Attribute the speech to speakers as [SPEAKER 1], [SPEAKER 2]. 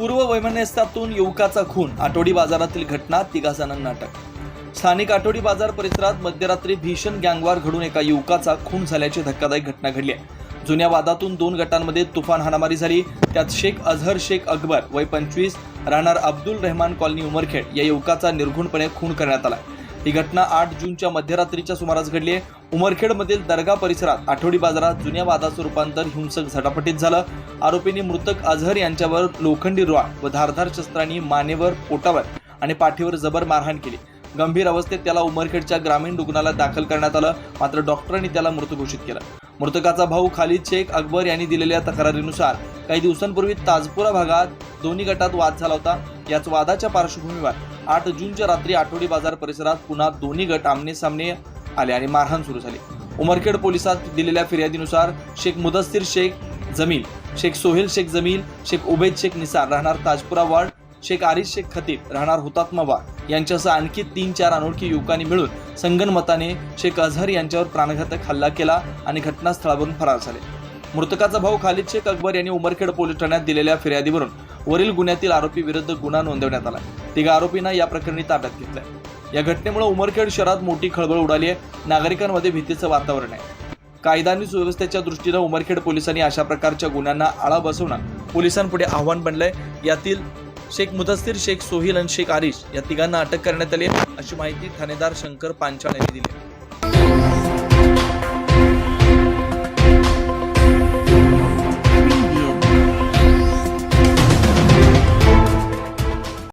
[SPEAKER 1] नेस्तातून युवकाचा खून आठवडी बाजारातील घटना तिघा जणांना अटक स्थानिक आठवडी बाजार परिसरात मध्यरात्री भीषण गँगवार घडून एका युवकाचा खून झाल्याची धक्कादायक घटना घडली आहे. जुन्या वादातून दोन गटांमध्ये तुफान हाणामारी झाली. त्यात शेख अझहर शेख अकबर वय पंचवीस राहणार अब्दुल रहमान कॉलनी उमरखेड या युवकाचा निर्घुणपणे खून करण्यात आला ही घटना आठ जूनच्या मध्यरात्रीच्या सुमारास घडली आहे. उमरखेडमधील दर्गा परिसरात आठवडी बाजारात जुन्या वादाचं रूपांतर हिंसक झटापटीत झालं. आरोपींनी मृतक अझहर यांच्यावर लोखंडी रॉड व धारधार शस्त्रांनी मानेवर पोटावर आणि पाठीवर जबर मारहाण केली. गंभीर अवस्थेत त्याला उमरखेडच्या ग्रामीण रुग्णालयात दाखल करण्यात आलं. मात्र डॉक्टरांनी त्याला मृत घोषित केलं. मृतकाचा भाऊ खालिद शेख अकबर यांनी दिलेल्या तक्रारीनुसार काही दिवसांपूर्वी ताजपुरा भागात दोन्ही गटात वाद झाला होता. याच वादाच्या पार्श्वभूमीवर आठ जूनच्या रात्री आठवडी बाजार परिसरात पुन्हा दोन्ही गट आमने सामने आले आणि मारहाण सुरू झाली. उमरखेड पोलिसात दिलेल्या फिर्यादीनुसार शेख मुदस्सीर शेख जमील शेख सोहेल शेख जमील शेख उबैद शेख निसार राहणार ताजपुरा वार्ड शेख आरिफ शेख खतीब राहणार हुतात्मा वार्ड. यांच्यासह आणखी तीन चार अनोळखी युवकांनी मिळून संगनमताने शेख अझहर यांच्यावर प्राणघातक हल्ला केला आणि घटनास्थळावरून फरार झाले. मृतकाचा भाऊ खालिद शेख अकबर यांनी उमरखेड पोलीस ठाण्यात दिलेल्या फिर्यादीवरून वरील गुन्ह्यातील आरोपी विरुद्ध गुन्हा नोंदवण्यात आला. तिघा आरोपींना या प्रकरणी ताब्यात घेतलंय. या घटनेमुळे उमरखेड शहरात मोठी खळबळ उडाली आहे. नागरिकांमध्ये भीतीचं वातावरण आहे. कायदा आणि सुव्यवस्थेच्या दृष्टीनं उमरखेड पोलिसांनी अशा प्रकारच्या गुन्ह्यांना आळा बसवणं पोलिसांपुढे आव्हान बनलंय. यातील शेख मुदस्सीर शेख सोहिल आणि शेख आरिश या तिघांना अटक करण्यात आली अशी माहिती ठाणेदार शंकर पांचाळ यांनी दिली आहे.